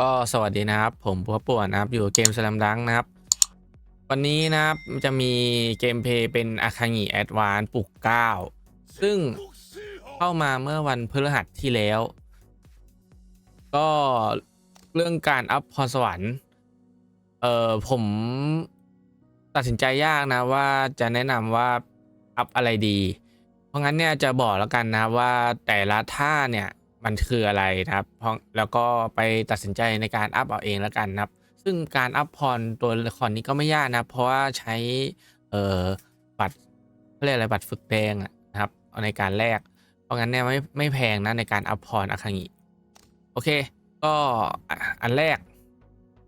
ก็สวัสดีนะครับ ผมปัวป่วนนะครับ อยู่เกมสลัมดังนะครับ วันนี้นะครับจะมีเกมเพย์เป็นอาคางิแอดวานปุกเก้าซึ่งเข้ามาเมื่อวันพฤหัสที่แล้ว ก็เรื่องการอัพพรสวรรค์เอ่อผมตัดสินใจยากนะว่าจะแนะนำว่าอัพอะไรดี เพราะงั้นเนี่ยจะบอกแล้วกันนะว่าแต่ละท่าเนี่ย มันคืออะไรนะครับแล้วก็ไปตัดสินใจในการอัพเอาเองแล้วกันนะครับ ซึ่งการอัพพรตัวละครนี้ก็ไม่ยากนะเพราะว่าใช้เอ่อบัตรเขาเรียกอะไรบัตรฝึกแดงนะครับในการแลกเพราะงั้นเนี่ยไม่ไม่แพงนะในการอัพพรอาคางิโอเค ก็อันแรก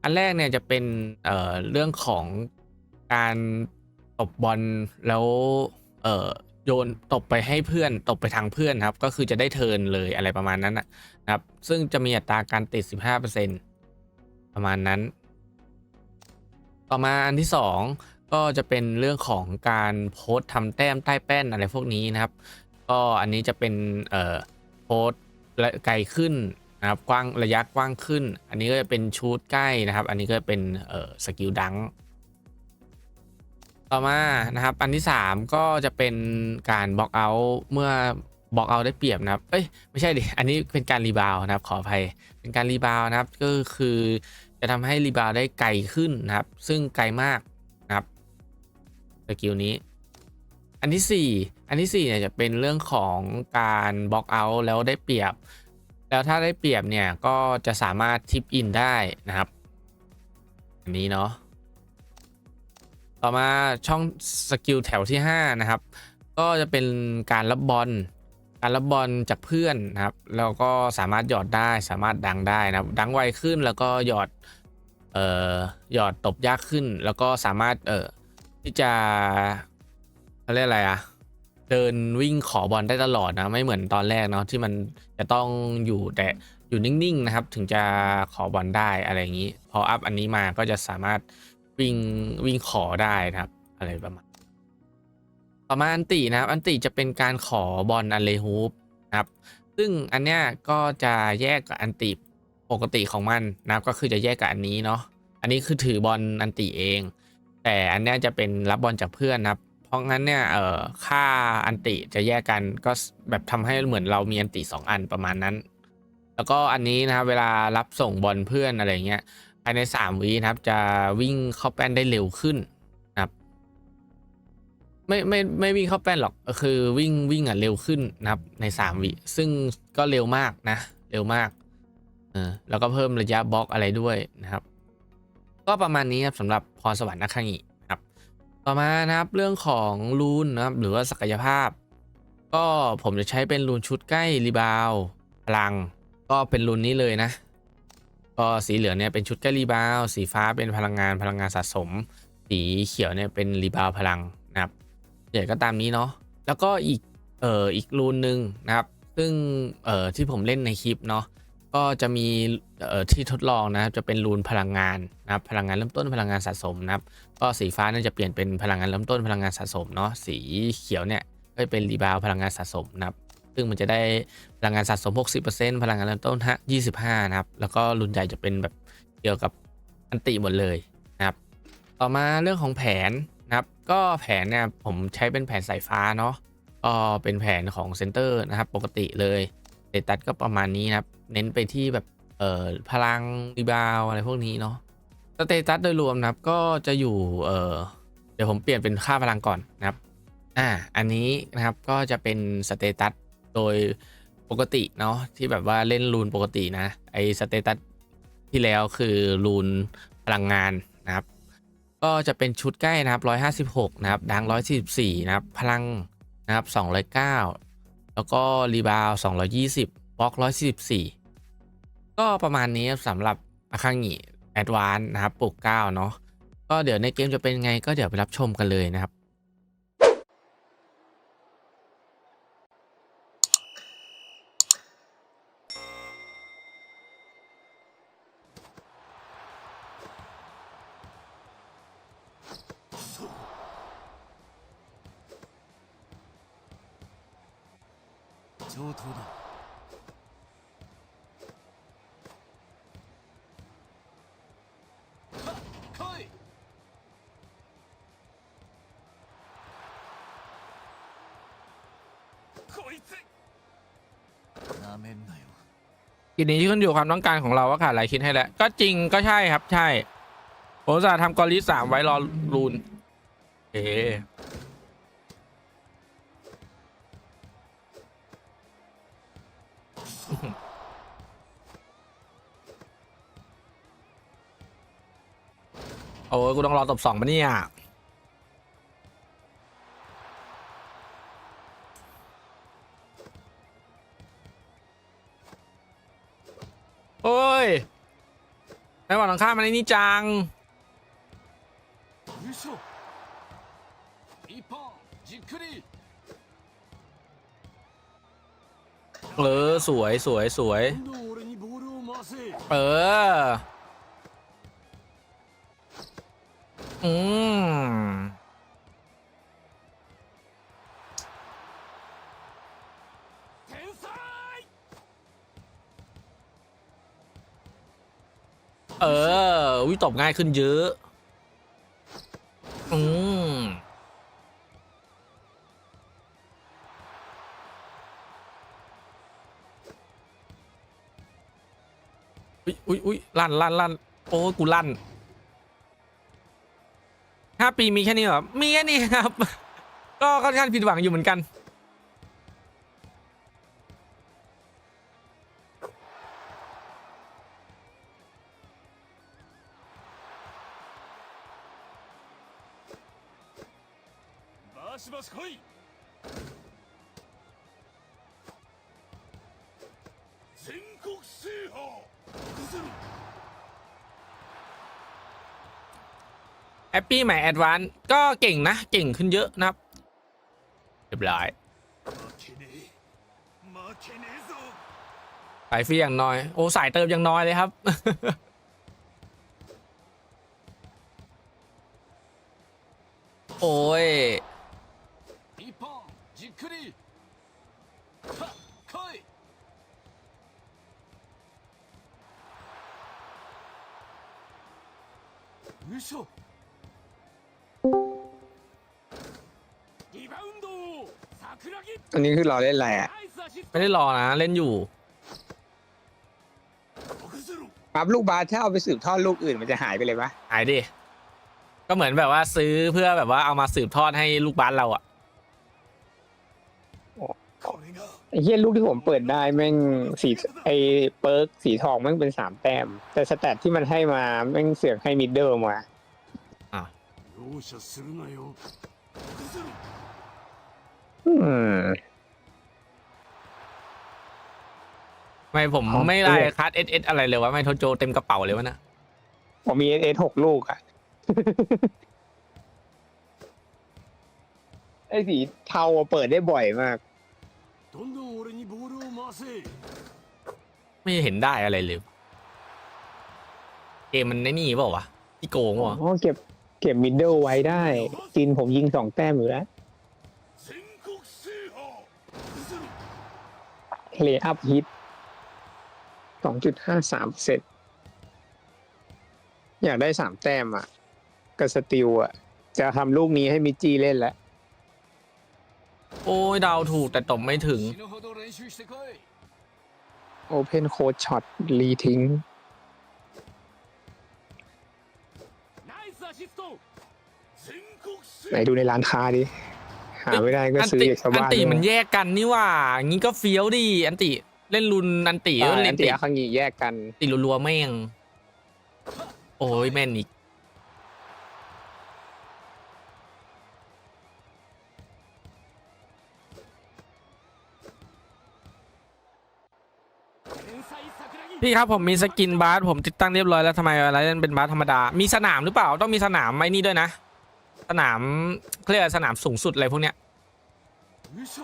อันแรกเนี่ยจะเป็นเอ่อเรื่องของการตบบอลแล้วเอ่อ โยนตบไปให้เพื่อนตบไปทางเพื่อนครับ ก็คือจะได้เทิร์นเลยอะไรประมาณนั้นนะครับ ซึ่งจะมีอัตราการติด 15%ประมาณนั้น ต่อมาอันที่ 2 ก็จะเป็นเรื่องของการโพสทำแต้มใต้แป้นอะไรพวกนี้นะครับ ก็อันนี้จะเป็นเอ่อโพสและไกลขึ้นนะครับกว้างระยะกว้างขึ้น อันนี้ก็จะเป็นชูดใกล้นะครับ อันนี้ก็เป็นเอ่อสกิลดัง ต่อมานะครับ อันที่ 3 ก็จะเป็นการบล็อกเอาท์เมื่อบล็อกเอาท์ได้เปรียบนะครับ เอ้ยไม่ใช่ดิ อันนี้เป็นการรีบาวด์นะครับ ขออภัย เป็นการรีบาวด์นะครับ ก็คือจะทำให้รีบาวด์ได้ไกลขึ้นนะครับ ซึ่งไกลมากนะครับสกิลนี้ อันที่ 4 อันที่4เนี่ยจะเป็นเรื่องของการบล็อกเอาท์แล้วได้เปรียบ แล้วถ้าได้เปรียบเนี่ยก็จะสามารถทิปอินได้นะครับ อันนี้เนาะ ต่อมาช่องสกิลแถวที่ 5 นะครับ ก็จะเป็นการรับบอลการรับบอลจากเพื่อนนะครับแล้วก็สามารถหยอดได้สามารถดังได้นะครับดังไวขึ้นแล้วก็หยอดเอ่อหยอดตบยากขึ้น แล้วก็สามารถเอ่อที่จะเขาเรียกอะไรอะเดินวิ่งขอบอลได้ตลอดนะไม่เหมือนตอนแรกเนาะที่มันจะต้องอยู่แต่อยู่นิ่งๆนะครับ ถึงจะขอบอลได้อะไรอย่างนี้ พออัพอันนี้มาก็จะสามารถ วิ่งวิ่งขอได้นะครับ อะไรประมาณต่อมาอันตินะครับ อันติจะเป็นการขอบอลอันเลฮูปนะครับ ซึ่งอันเนี้ยก็จะแยกกับอันติปกติของมันนะครับ ก็คือจะแยกกับอันนี้เนาะอันนี้คือถือบอลอันติเอง แต่อันเนี้ยจะเป็นรับบอลจากเพื่อนนะครับ เพราะงั้นเนี่ยเอ่อค่าอันติจะแยกกันก็แบบทำให้เหมือนเรามีอันติสองอันประมาณนั้น แล้วก็อันนี้นะครับเวลารับส่งบอลเพื่อนอะไรเงี้ย ภายใน 3วินะครับ จะวิ่งเข้าแป้นได้เร็วขึ้นนะครับ ไม่ไม่ไม่วิ่งเข้าแป้นหรอกคือวิ่งวิ่งอะเร็วขึ้นนะครับใน 3วิซึ่งก็เร็วมากนะ เร็วมากเออแล้วก็เพิ่มระยะบล็อกอะไรด้วยนะครับ ก็ประมาณนี้ครับสำหรับพรสวรรค์นักขังิครับ ต่อมานะครับเรื่องของรูนนะครับหรือว่าศักยภาพ ก็ผมจะใช้เป็นรูนชุดใกล้รีบาวพลัง ก็เป็นรูนนี้เลยนะ ก็สีเหลืองเนี่ยเป็นชุดแก้รีบาวด์สีฟ้าเป็นพลังงานพลังงานสะสม สีเขียวเนี่ยเป็นรีบาวด์พลังนะครับใหญ่ก็ตามนี้เนาะแล้วก็อีกเอ่ออีกรูนหนึ่งนะครับ ซึ่งเอ่อที่ผมเล่นในคลิปเนาะก็จะมีเอ่อที่ทดลองนะครับจะเป็นรูนพลังงานนะครับพลังงานเริ่มต้นพลังงานสะสมนะครับ ก็สีฟ้าเนี่ยจะเปลี่ยนเป็นพลังงานเริ่มต้นพลังงานสะสมเนาะสีเขียวเนี่ยก็เป็นรีบาวด์พลังงานสะสมนะครับ ซึ่งมันจะได้พลังงานสะสม 60%พลังงานเริ่มต้นฮะ25 นะครับ แล้วก็รุ่นใหญ่จะเป็นแบบเกี่ยวกับอันติหมดเลยนะครับ ต่อมาเรื่องของแผนนะครับ ก็แผนเนี่ยผมใช้เป็นแผนสายฟ้าเนาะก็เป็นแผนของเซนเตอร์นะครับ ปกติเลยเดตัดก็ประมาณนี้นะครับ เน้นไปที่แบบเอ่อพลังรีบาวอะไรพวกนี้เนาะสเตตัสโดยรวมนะครับก็จะอยู่เอ่อเดี๋ยวผมเปลี่ยนเป็นค่าพลังก่อนนะครับอ่าอันนี้นะครับก็จะเป็นสเตตัส โดยปกติเนาะที่แบบว่าเล่นรูนปกตินะ ไอสเตตัสที่แล้วคือรูนพลังงานนะครับ ก็จะเป็นชุดใกล้นะครับ 156 นะครับ ดัง 144 นะครับ พลังนะครับ 209 แล้วก็รีบาว 220 บล็อก 144 ก็ประมาณนี้สำหรับอาคังิแอดวานนะครับปลุก9เนาะก็เดี๋ยวในเกมจะเป็นไงก็เดี๋ยวไปรับชมกันเลยนะครับ กินนี้ขึ้นอยู่ความต้องการของเราว่าขาดอะไรคิดให้แล้วก็จริงก็ใช่ครับใช่ ผมจะทำกอลิสามไว้รอรูน เอโอ้ยกูต้องรอตบสองปะเนี่ย ยไอ้หวังหลังคามันในนี่จังเออสวยสวยสวย เออ อืม เออวิตบง่ายขึ้นเยอะ อืมอุ้ยอุ้ยอุ้ยลั่นลั่นลั่นโอ้กูลั่นห้าปีมีแค่นี้เหรอ มีแค่นี้ครับ ก็ค่อนข้างผิดหวังอยู่เหมือนกัน แอปปี้ใหม่แอดวานก็เก่งนะ เก่งขึ้นเยอะนะครับเรียบร้อยสายฟีอย่างน้อย โอ้สายเติมอย่างน้อยเลยครับ โอ้ย 一本じっくりはっ来い優勝リバウンド桜木 อันนี้คือเราเล่นอะไรอ่ะ ナイスアシスト ไม่ได้รอนะ เล่นอยู่ 任せろ ปั๊บลูกบาสถ้าเอาไปสืบทอดลูกอื่นมันจะหายไปเลยปะ หายดิ ก็เหมือนแบบว่าซื้อเพื่อแบบว่าเอามาสืบทอดให้ลูกบ้านเราอะ ไอ้เหี้ยลูกที่ผมเปิดได้แม่งสีไอ้เปิร์กสีทองแม่งเป็นสามแต้ม แต่สแตทที่มันให้มาแม่งเสือกให้มิดเดิลมา 容赦するなよ任せろ อืม ไม่ผม อ๋อ ไม่ได้ เออ คัดเอสเอสอะไรเลยวะไม่โทโจเต็มกระเป๋าเลยวะนะ ผมมีเอสเอสหกลูกอ่ะ ไอ้สีเทาอะเปิดได้บ่อยมาก どんどん俺にボールを回せ ไม่เห็นได้อะไรเลย เกมมันไอ้นี่เปล่าวะที่โกง อ๋ วะ อเก็บเก็บมิดเดิลไว้ได้จีนผมยิงสองแต้มอยู่แล้ว 全国制覇任せろ เลย์อัพฮิตสองจุดห้าสามเซตอยากได้สามแต้มอ่ะกับสติลอ่ะ จะทำลูกนี้ให้มิจจีเล่นแล้ว โอ้ยดาวถูกแต่ตบไม่ถึง โอเพนโคดช็อตรีทิ้ง ไหนดูในร้านค้าดิ หาไม่ได้ก็ซื้อจากชาวอันบ้านติมันแยกกันนี่ว่างี้ก็เฟี้ยวดิอันติเล่นรุนอันติเล่นอันติข้าคังยีแยกกัน ติรัวๆแม่ง โอ้ยแม่นอีก พี่ครับผมมีสกินบาสผมติดตั้งเรียบร้อยแล้วทำไมอะไรเล่นเป็นบาสธรรมดา มีสนามหรือเปล่าต้องมีสนามไอ้นี่ด้วยนะ สนามเขาเรียกอะไรสนามสูงสุดอะไรพวกเนี้ย優勝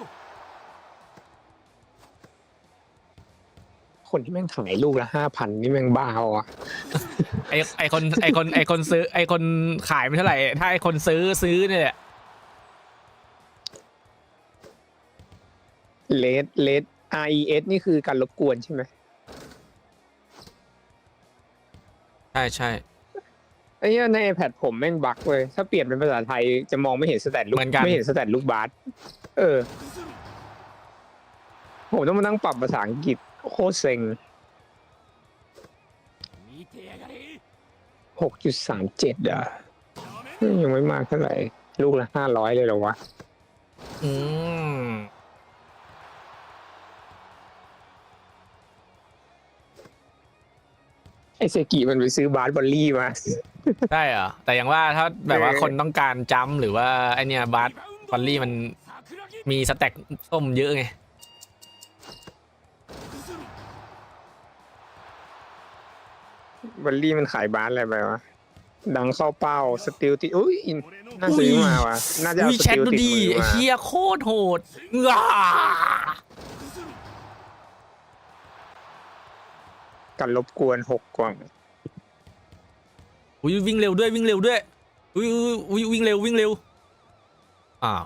คนที่แม่งขายลูกละห้าพันนี่แม่งบ้าอะไอไอคนไอคนไอคนซื้อไอคนขายไม่เท่าไหร่ถ้าไอคนซื้อซื้อเนี่ยแหละเลดเลด R E S นี่คือการรบกวนใช่ไหม ใช่ใช่ไอ้เหี้ยในไอแพดผมแม่งบั๊กเว้ยถ้าเปลี่ยนเป็นภาษาไทยจะมองไม่เห็นสแตทลูกไม่เห็นสแตทลูกบาสเออ ผมต้องมานั่งปรับภาษาอังกฤษโคตรเซ็งหกจุดสามเจ็ดอะยังไม่มากเท่าไหร่ ลูกละห้าร้อยเลยหรอวะ อืม ไอเซกิมันไปซื้อบาสบอลลี่มาได้เหรอแต่อย่างว่าถ้าแบบว่าเออคนต้องการจัมป์หรือว่าไอเนี้ยบาสฟอลลี่มัน桜木มีสแต็กส้มเยอะไงบอลลี่มันขายบาสอะไรไปวะดังเข้าเป้าสติลติอุ้ยอินน่าซื้อมาวะน่าจะเอาอุ้ยสแชทติลดูติดดีมือไอ้มาเฮียโคตรโหดว้า กันรบกวนหกกล่องอุ้ยวิ่งเร็วด้วยวิ่งเร็วด้วยอุ้ยอุ้ยวิ่งเร็ววิ่งเร็วอ้าว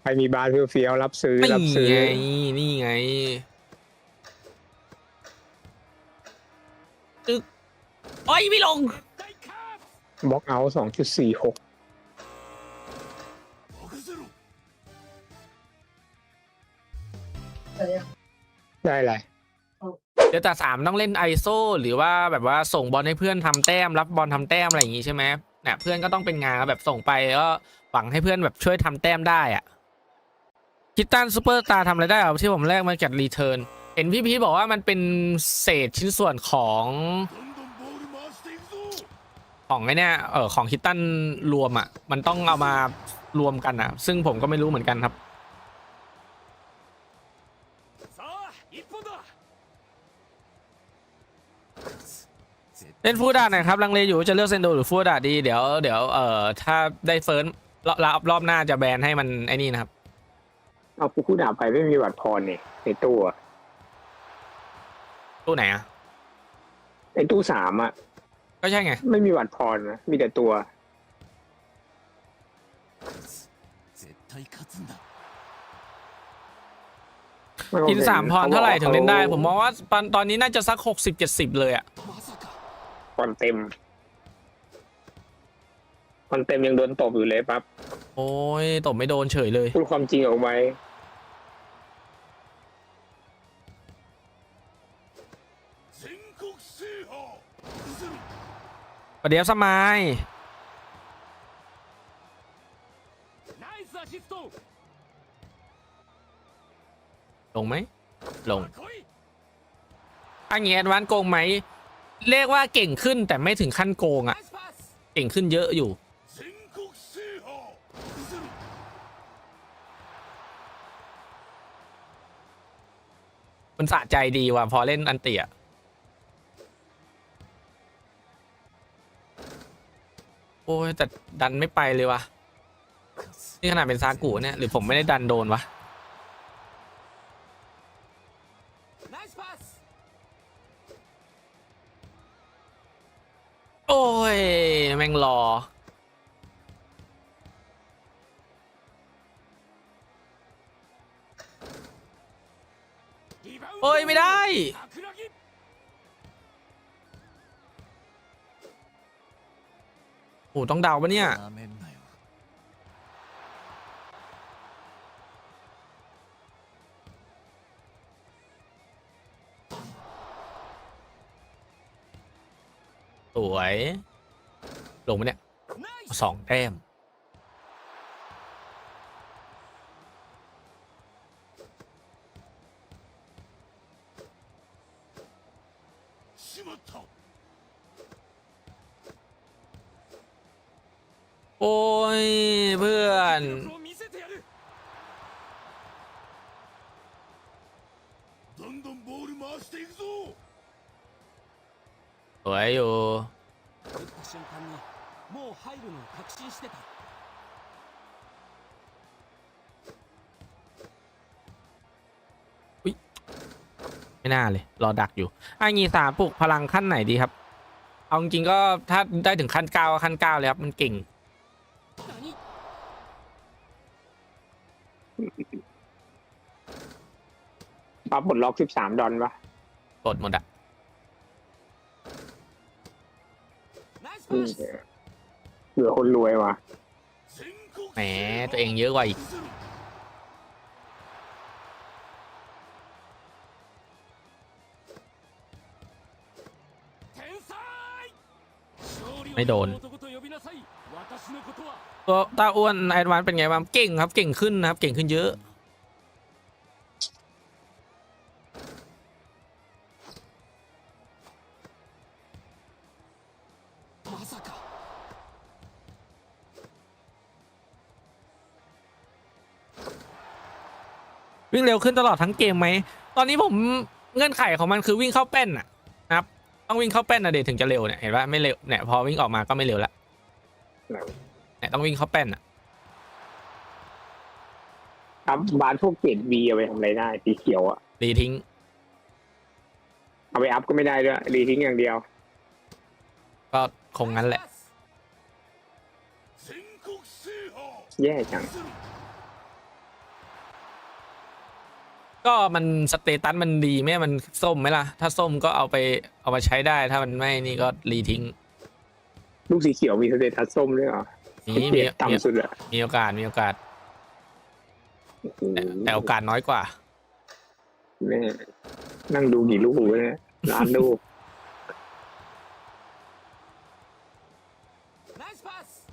ใครมีบาร์เฟียวรับซื้อรับซื้อนี่ไงนี่ไงตึกโอ้ยไม่ลงบล็อกเอาสองจุดสี่หกอะไร ได้เลยเดี๋ยวแต่สามต้องเล่นไอโซหรือว่าแบบว่าส่งบอลให้เพื่อนทำแต้มรับบอลทำแต้มอะไรอย่างงี้ใช่ไหมเนี่ยเพื่อนก็ต้องเป็นงานแบบส่งไปก็หวังให้เพื่อนแบบช่วยทำแต้มได้อะคิตตันซูเปอร์ตาทำอะไรได้เอาที่ผมแรกมาจากรีเทิร์นเห็นพี่พีบอกว่ามันเป็นเศษชิ้นส่วนของของไอเนี่เออของคิตตันรวมอะมันต้องเอามารวมกันอะ ซึ่งผมก็ไม่รู้เหมือนกันครับ เล่นฟูดาหน่อยครับลังเลอยู่ว่าจะเลือกเซนโดหรือฟูดาดีเดี๋ยวเดี๋ยวเอ่อถ้าได้เฟิร์นรอบรอบรอบหน้าจะแบนให้มันไอ้นี่นะครับ เอาผู้คู่ดาบไปไม่มีบัตรพรเนี่ยในตู้อะ ตู้ไหนอ่ะ ในตู้สามอะ ก็ใช่ไง ไม่มีบัตรพรนะมีแต่ตัว 絶対勝つんだ กินสามพรเท่าไหร่ถึงเล่นได้ ผมมองว่าตอนตอนนี้น่าจะสักหกสิบเจ็ดสิบเลยอ่ะ まさか คอนเต็มคอนเต็มยังโดนตบอยู่เลยปั๊บโอ้ยตบไม่โดนเฉยเลย พูดความจริงออกไปประเดี๋ยวสมัยลงไหมลงอันเงี้ยแอดวานโกงไหม เรียกว่าเก่งขึ้นแต่ไม่ถึงขั้นโกงอะเก่งขึ้นเยอะอยู่ มันสะใจดีว่ะพอเล่นอันเตียโอ้ยแต่ดันไม่ไปเลยว่ะ นี่ขนาดเป็นซากุเนี่ย หรือผมไม่ได้ดันโดนวะ โอ้ย แม่งรอ リバウンド โอ้ย ไม่ได้ 桜木 โอ้ต้องเดาปะเนี่ย なめんなよ สวย ลงไหเนี่ยสองแต้ม ไม่น่าเลย รอดักอยู่ไอ้ยี่สามปลุกพลังขั้นไหนดีครับ เอาจริงก็ถ้าได้ถึงขั้นเก้าขั้นเก้าเลยครับ มันเก่ง ปั๊บหมดล็อกสิบสามดอนปะกดหมดอะเหลือคนรวยว่ะแหมตัวเองเยอะกว่าอีก ไม่โดน ตัวตาอ้วนไอดวานเป็นไงบ้างเก่งครับ เก่งขึ้นนะครับ เก่งขึ้นเยอะ วิ่งเร็วขึ้นตลอดทั้งเกมไหม ตอนนี้ผมเงื่อนไขของมันคือวิ่งเข้าเป้นอะ ต้องวิ่งเข้าแป้นนะเดชถึงจะเร็วเนี่ยเห็นว่าไม่เร็วเนี่ยพอวิ่งออกมาก็ไม่เร็วละเนี่ยต้องวิ่งเข้าแป้นอะครับบานพวกเกรดวีเอาไปทำอะไรได้ตีเขียวอะรีทิ้ง เอาไปอัพก็ไม่ได้ด้วยรีทิ้งอย่างเดียว ก็คงงั้นแหละ แย่จัง ก็มันสเตตัสมันดีไหมมันส้มไหมล่ะ ถ้าส้มก็เอาไปเอามาใช้ได้ ถ้ามันไม่นี่ก็รีทิ้ง ลูกสีเขียวมีสเตตัสส้มด้วยเหรอมีมีต่ำสุดอะมีโอกาสมีโอกาสแต่โอกาสน้อยกว่า แม่นั่งดูกี่ลูกเลยล้านลูก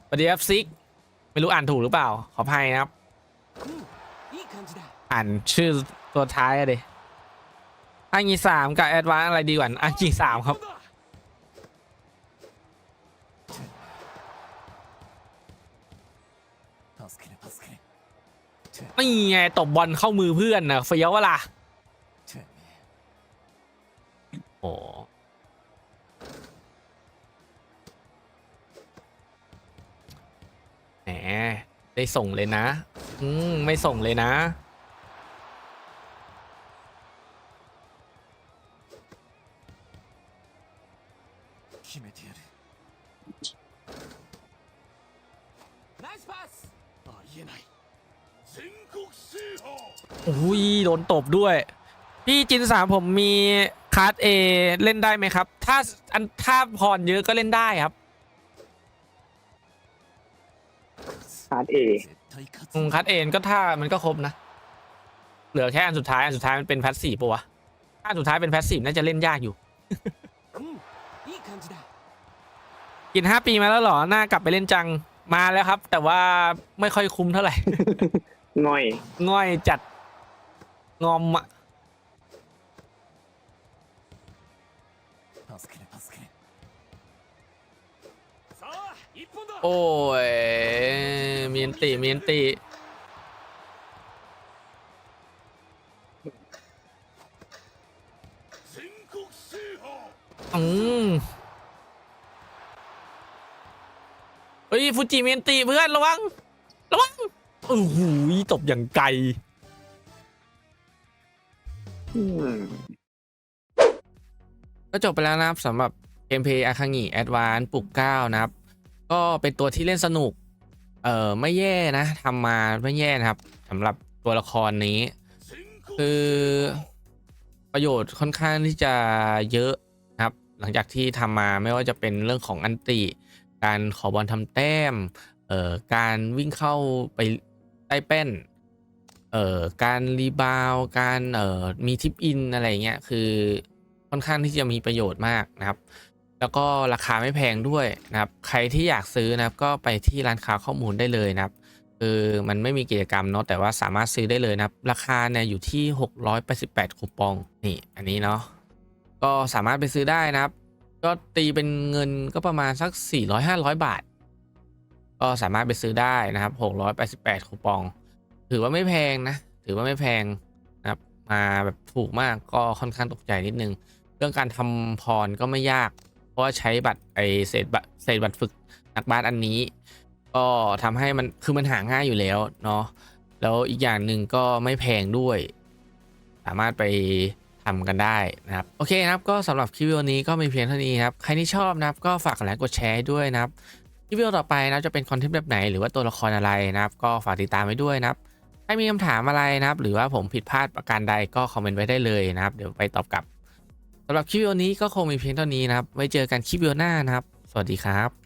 สวัสดีครับซิก ไม่รู้อ่านถูกหรือเปล่า ขออภัยนะครับ อ่านชื่อ ตัวท้ายอะดิอังกีสามกับแอดวานอะไรดีกว่าอังกีสามครับ ไม่ไงตบบอลเข้ามือเพื่อนนะเฟี้ยวเวลาโอ้แหมได้ส่งเลยนะ อืม ไม่ส่งเลยนะ 決めてやるナイスパスありえない全国制覇 อุ้ยโดนตบด้วย พี่จินสามผมมีคาร์ดเอเล่นได้ไหมครับ ถ้าอันถ้าพรเยอะก็เล่นได้ครับ พาร์ทเอ 絶対勝つ อืมคาร์ดเอก็ถ้ามันก็ครบนะ เหลือแค่อันสุดท้าย อันสุดท้ายมันเป็นแพสซีฟปะวะถ้าอันสุดท้ายเป็นแพสซีฟน่าจะเล่นยากอยู่ うんいい感じだ กินห้าปีมาแล้วหรอ หน้ากลับไปเล่นจัง มาแล้วครับ แต่ว่าไม่ค่อยคุ้มเท่าไหร่ ง่อย ง่อยจัด งอมอะโอ้ย มีนตีมีนตีอืม เฮ้ยฟูจิเมนติเพื่อนระวัง ระวังโอ้โหตบอย่างไกลก็จบไปแล้วนะครับสำหรับเกมเพย์อาคางิแอดวานปลุกเก้านะครับ ก็เป็นตัวที่เล่นสนุก เออไม่แย่นะทำมาไม่แย่นะครับสำหรับตัวละครนี้ คือประโยชน์ค่อนข้างที่จะเยอะนะครับ หลังจากที่ทำมาไม่ว่าจะเป็นเรื่องของอันติ การขอบอลทำแต้มเอ่อการวิ่งเข้าไปใต้แป้นเอ่อการรีบาวการเอ่อมีทิปอินอะไรเงี้ยคือค่อนข้างที่จะมีประโยชน์มากนะครับ แล้วก็ราคาไม่แพงด้วยนะครับ ใครที่อยากซื้อนะครับก็ไปที่ร้านค้าข้อมูลได้เลยนะครับคือมันไม่มีกิจกรรมเนาะแต่ว่าสามารถซื้อได้เลยนะครับ ราคาเนี่ยอยู่ที่ 688คูปองนี่อันนี้เนาะก็สามารถไปซื้อได้นะครับ ก็ตีเป็นเงินก็ประมาณสัก 400-500 บาท ก็สามารถไปซื้อได้นะครับ 688 คูปอง ถือว่าไม่แพงนะ ถือว่าไม่แพงนะครับ มาแบบถูกมากก็ค่อนข้างตกใจนิดนึง เรื่องการทำพรก็ไม่ยาก เพราะว่าใช้บัตรไอเศษบัตรเศษบัตรฝึกนักบาสอันนี้ ก็ทำให้มันคือมันหาง่ายอยู่แล้วเนาะ แล้วอีกอย่างหนึ่งก็ไม่แพงด้วย สามารถไป ทำกันได้นะครับโอเคนะครับก็สำหรับคลิปวิดีโอนี้ก็มีเพียงเท่านี้ครับใครที่ชอบนะครับก็ฝากกดไลค์กดแชร์ด้วยนะครับคลิปวิดีโอต่อไปนะจะเป็นคอนเทนต์แบบไหนหรือว่าตัวละครอะไรนะครับ ก็ฝากติดตามไว้ด้วยนะครับถ้ามีคำถามอะไรนะครับ หรือว่าผมผิดพลาดประการใดก็คอมเมนต์ไว้ได้เลยนะครับ เดี๋ยวไปตอบกลับสำหรับคลิปวิดีโอนี้ก็คงมีเพียงเท่านี้นะครับ ไว้เจอกันคลิปวิดีโอหน้านะครับ สวัสดีครับ